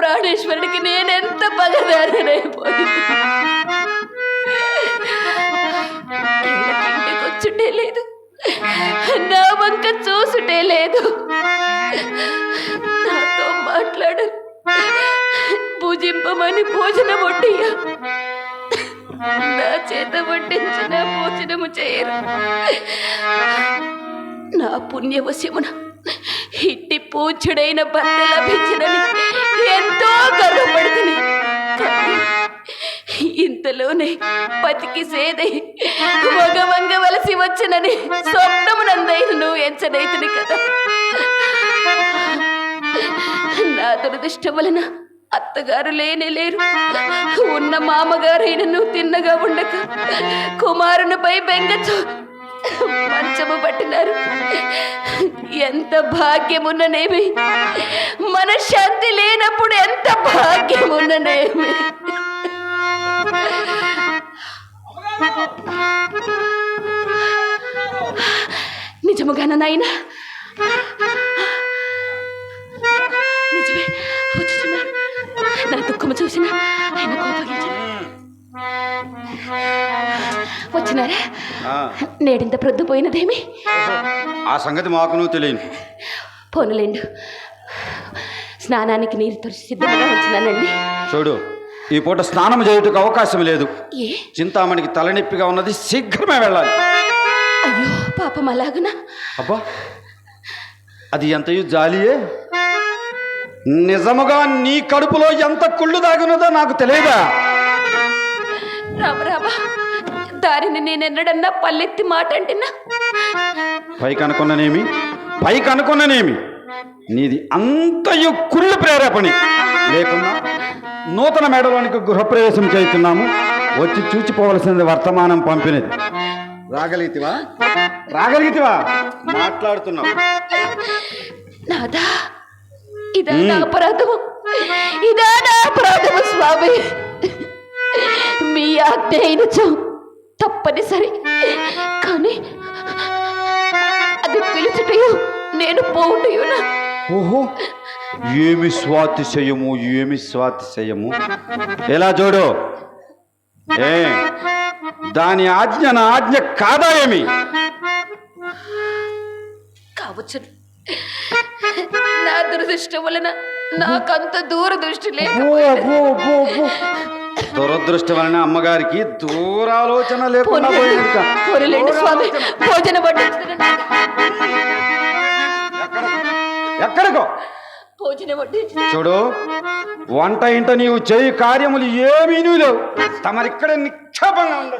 ప్రాణేశ్వరుడికి నేనెంత పగదారనైపోయింది వచ్చుటే లేదు. నా వంక చూసుటే లేదు. నాతో మాట్లాడు. పూజింపమని భోజనం వడ్డీయా నా చేత వడ్డించిన భోజనము చేయరు. నా పుణ్యవశమున ఇట్టి పూజ్యుడైన భర్త లభించినని ఎంతో గర్వపడుతుంది ఇంతలోనే పతికి సేదై మగవంగ వలసి వచ్చనని స్వప్నమునందైన నువ్వు ఎంచనైతుని కదా. నా దురదృష్టం వలన అత్తగారు లేనే లేరు. ఉన్న మామగారైన నువ్వు తిన్నగా ఉండక కుమారునిపై బెంగచు మంచము పట్టినారు. ఎంత భాగ్యమున్ననేమి? మనశ్శాంతి లేనప్పుడు ఎంత భాగ్యమున్ననేమి? నిజముగాన నాయన? నిజమే నా దుఃఖము చూసినా వచ్చినారా నేడింత ప్రొద్దుపోయినదేమి ఆ సంగతి మాకును తెలియను. పోనులేండు. స్నానానికి నీరు తుడిచి సిద్ధంగా వచ్చినానండి చూడు ఈ పూట స్నానం చేయుటకు అవకాశం లేదు. ఏ? చింతామణికి తలనొప్పిగా ఉన్నది శీఘ్రమే వెళ్ళాలి. అయ్యో పాపం అలాగునా. అబ్బా అది ఎంతయు జాలియే? నిజముగా నీ కడుపులో ఎంత కుళ్ళు దాగున్నదో నాకు తెలియదా? రామ రామ. దారిని నేనెన్నడన్నా పల్లెత్తి మాట అంటున్నా పైకి అనుకున్ననేమి పైకి అనుకున్ననేమి నీది అంతయు కుళ్ళు ప్రేరేపణి. లేకున్నా నూతన మేడలోనికి గృహప్రవేశం చేస్తున్నాము వచ్చి చూచిపోవలసింది వర్తమానం పంపినది. రాగలిగితివా? రాగలిగితివా? మాట్లాడుతున్నావు. నాదా ఇదా నా అపరాధము. ఇదా నా అపరాధము స్వామి. మీ ఆజ్ఞ అయినచో తప్పనిసరి. కానీ అది పిలుచుటయో నేను పోవుటయునా? ఓహో ఏమి స్వాతిశయము ఏమి స్వాతిశయము? ఎలా చూడు? ఏ దాని ఆజ్ఞ నా ఆజ్ఞ కాదా ఏమి? కావచ్చును. నా దురదృష్టం వలన నాకంత దూరదృష్టి లేదు. దురదృష్టం వలన అమ్మగారికి దూరాలోచన లేకుండా ఎక్కడికో? చూడు వంట ఇంట నీవు చేయి కార్యములు ఏమీ లేవు. తమరిక్కడ నిక్షేపంగా ఉండదు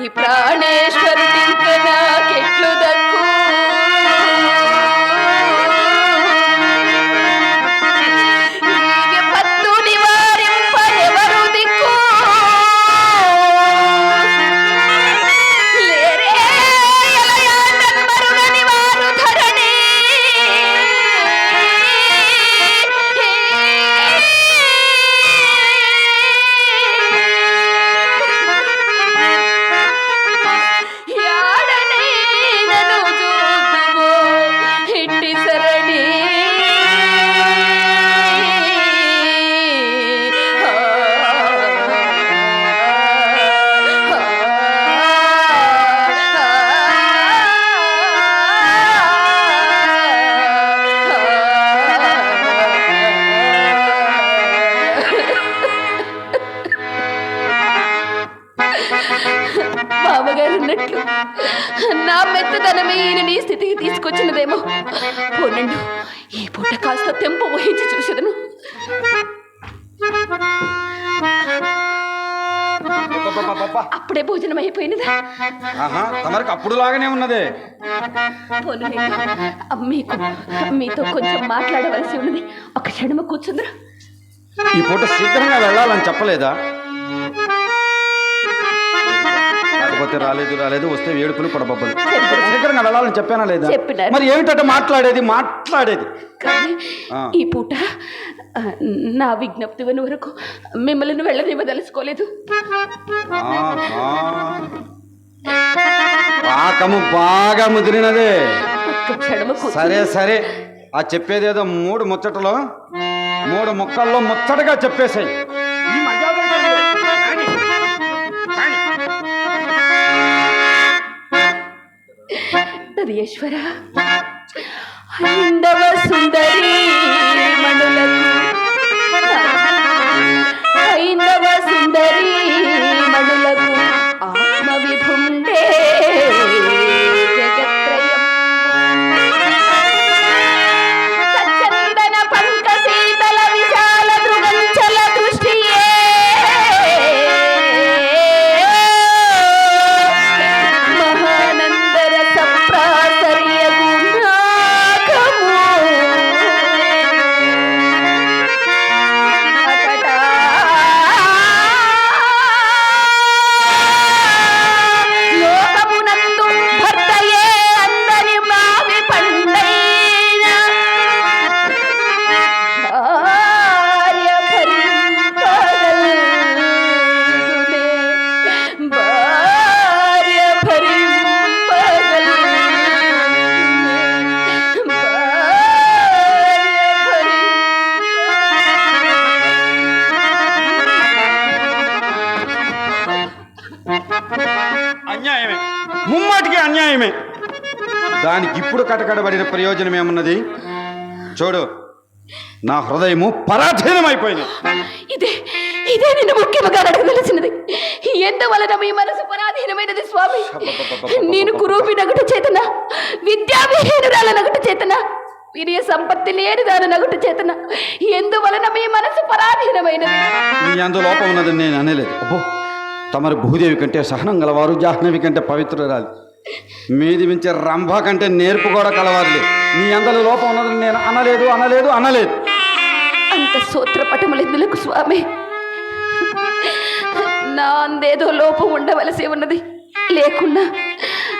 ఈ ప్రాణేశ్వరుడి ఇంక నాకెట్లు దక్కు? మామగారు అన్నట్లు నా మెత్తదనమే ఈయన నీ స్థితికి తీసుకొచ్చినదేమో. పోనండు ఈ పూట కాస్త తెంపు వహించి చూసేదను. అప్పుడే భోజనం అయిపోయినదా. తమరికి అప్పుడు లాగానే ఉన్నదే. మీకు మీతో కొంచెం మాట్లాడవలసి ఉన్నది. ఒక క్షణము కూర్చుందరు. ఈ పూట శీఘ్రంగా వెళ్ళాలని చెప్పలేదా? కాకపోతే రాలేదు రాలేదు వస్తే ఏడుపులు పడబబ్బలు శీఘ్రంగా వెళ్ళాలని చెప్పానా లేదా? చెప్పినారు. మరి ఏమిటంటే మాట్లాడేది? మాట్లాడేది. కానీ. ఈ పూట ఆ, నా విజ్ఞప్తి విని వరకు మిమ్మల్ని వెళ్ళనివ్వదలుచుకోలేదు. ఆహా. పాకము బాగా ముదిరినదే. ఒక్క క్షణము కూర్చు. సరే సరే. ఆ చెప్పేదేదో మూడు ముచ్చటలో మూడు ముక్కల్లో ముచ్చటగా చెప్పేసాయి. ఉంటది ఈశ్వర హైందవ సుందరి మనులకు ఇప్పుడు కటకడబడిన ప్రయోజనం ఏమున్నది? చూడు నా హృదయము పరాధీనమైపోయింది. ఇదే ఇదే నేను ముఖ్యముగా అడగదలిసినది ఎందువలన మీ మనసు పరాధీనమైనది స్వామి? నేను కురూపి నగుట చేతన విద్యావిహీనురాల నగుట చేతన వీరియ సంపత్తి లేని దాని నగుట చేతన ఎందువలన మీ మనసు పరాధీనమైనది? నీ అందు లోపం ఉన్నదని నేను అనలేదు. అబ్బో తమరు భూదేవి కంటే సహనం గలవారు జాహ్నవి కంటే పవిత్రురాలు. మీది మించే రంభ కంటే నేర్పు కూడా కలవారులే. నీ అందరి లోపం ఉన్నదని నేను అనలేదు అనలేదు అనలేదు. అంత సూత్రపటములెందులకు స్వామి? నా అందేదో లోపం ఉండవలసి ఉన్నది. లేకున్నా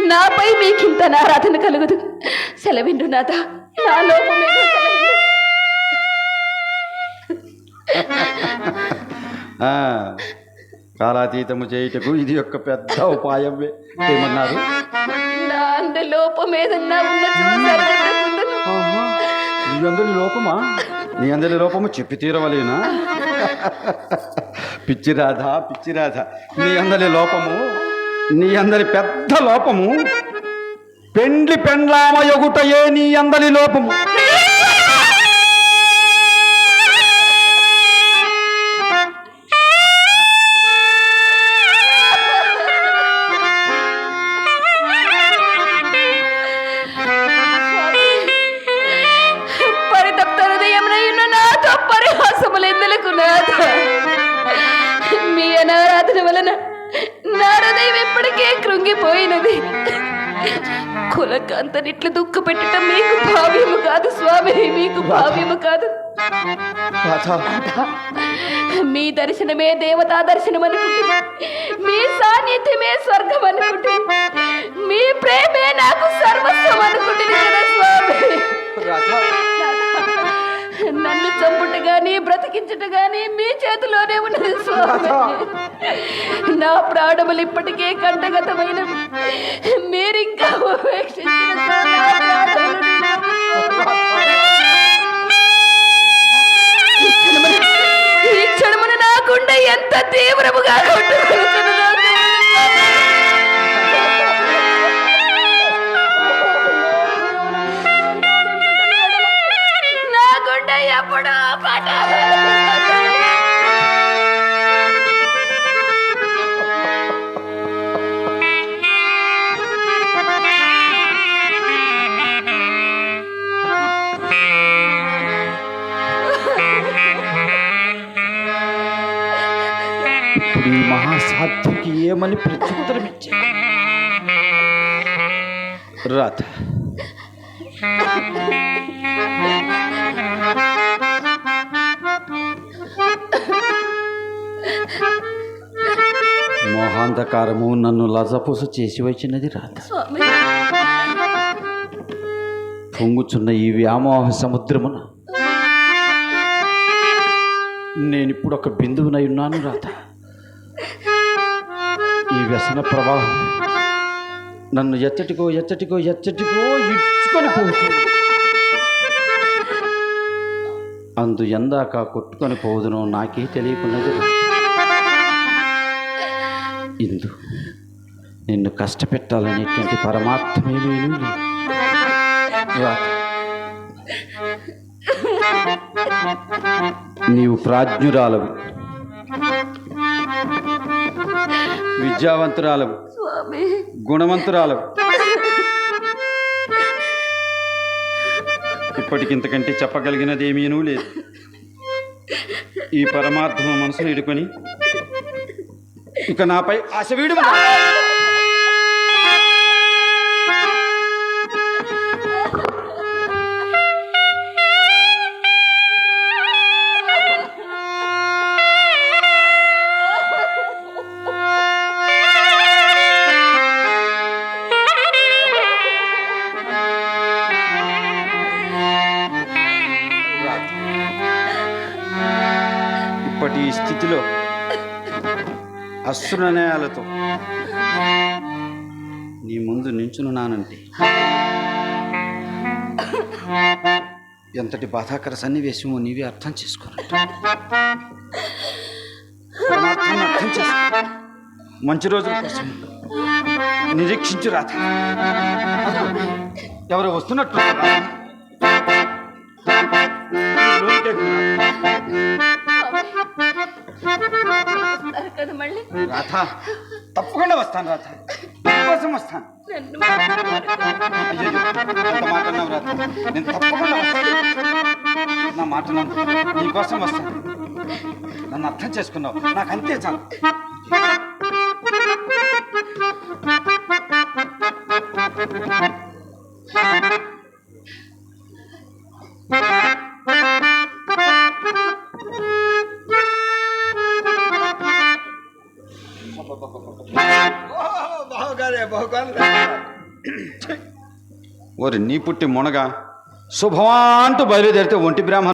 నాపై మీకింత నారాధన కలుగుదు. సెలవిండు నాథ నా సెలవిండు. ఆ, కాలాతీతము చేయుటకు ఇది ఒక పెద్ద ఉపాయమే. ఏమన్నారు? నా అందరి లోపమా? నీ అందరి లోపము చెప్పి తీరవలేనా? పిచ్చి రాధ పిచ్చి రాధ. నీ అందరి లోపము నీ అందరి పెద్ద లోపము పెండ్లి పెండ్లామ యొగుటయే నీ అందరి లోపము. కులకాంతనిట్లు దుఃఖ పెట్టడం మీకు భావ్యము కాదు స్వామి మీకు భావ్యము కాదు. మీ దర్శనమే దేవతా దర్శనం అనుకుంటుంది మీ సాన్నిధ్యమే స్వర్గం అనుకుంటుంది మీ ప్రేమే నాకు సర్వస్వం అనుకుంటుంది కదా స్వామి. నన్ను చంపుట గాని బ్రతికించుట గాని మీ చేతిలోనే ఉన్నది స్వామి. నా ప్రాణములు ఇప్పటికే కంటగతమైన మీరింకా ఉపేక్షించిన ఈ క్షణమున నాకుండా ఎంత తీవ్రముగా కొట్టుకుంటున్నదో ఏమని ప్రత్యుత్తరం ఇచ్చా. రాధ. మోహాంధకారము నన్ను లజపూస చేసి వచ్చినది స్వామి. పొంగుచున్న ఈ వ్యామోహ సముద్రమున నేనిప్పుడు ఒక బిందువునై ఉన్నాను ఈ వ్యసన ప్రవాహం. నన్ను ఎచ్చటికో ఎచ్చటికో ఎచ్చటికో ఇచ్చుకొని పోతుంది. అందు ఎందాక కొట్టుకొని పోదునో నాకే తెలియకున్నది ఇందు నిన్ను కష్టపెట్టాలనేటువంటి పరమార్థమే లేదు నీవు ప్రాజ్ఞురాలవు. విద్యావంతురాలవు. స్వామి. గుణవంతురాలవు. ఇప్పటికింతకంటే చెప్పగలిగినది ఏమీనూ లేదు. ఈ పరమార్థము మనసును ఇడుకొని ఇక నాపై ఆశ వీడు అశ్రునయాలతో నీ ముందు నించునున్నానంటే ఎంతటి బాధాకర సన్నివేశమో నీవే అర్థం చేసుకోనంట అర్థం చేసుకో. మంచి రోజుల కోసం నిరీక్షించు రాత ఎవరు వస్తున్నట్టు లోనికే వస్తారు కదా మళ్ళీ? రాధ తప్పకుండా వస్తాను రాధ. నీకోసం వస్తాను. నన్ను. అయ్యో ఎంత మాట అన్నావు రాధ? నేను తప్పకుండా వస్తాను. నా మాట. నీకోసం వస్తాను. నన్ను అర్థం చేసుకున్నావు. నాకు అంతే చాలు. ఓరి నీ పుట్టి మునగ. శుభమా అంటూ బయలుదేరితే ఒంటి బ్రాహ్మణ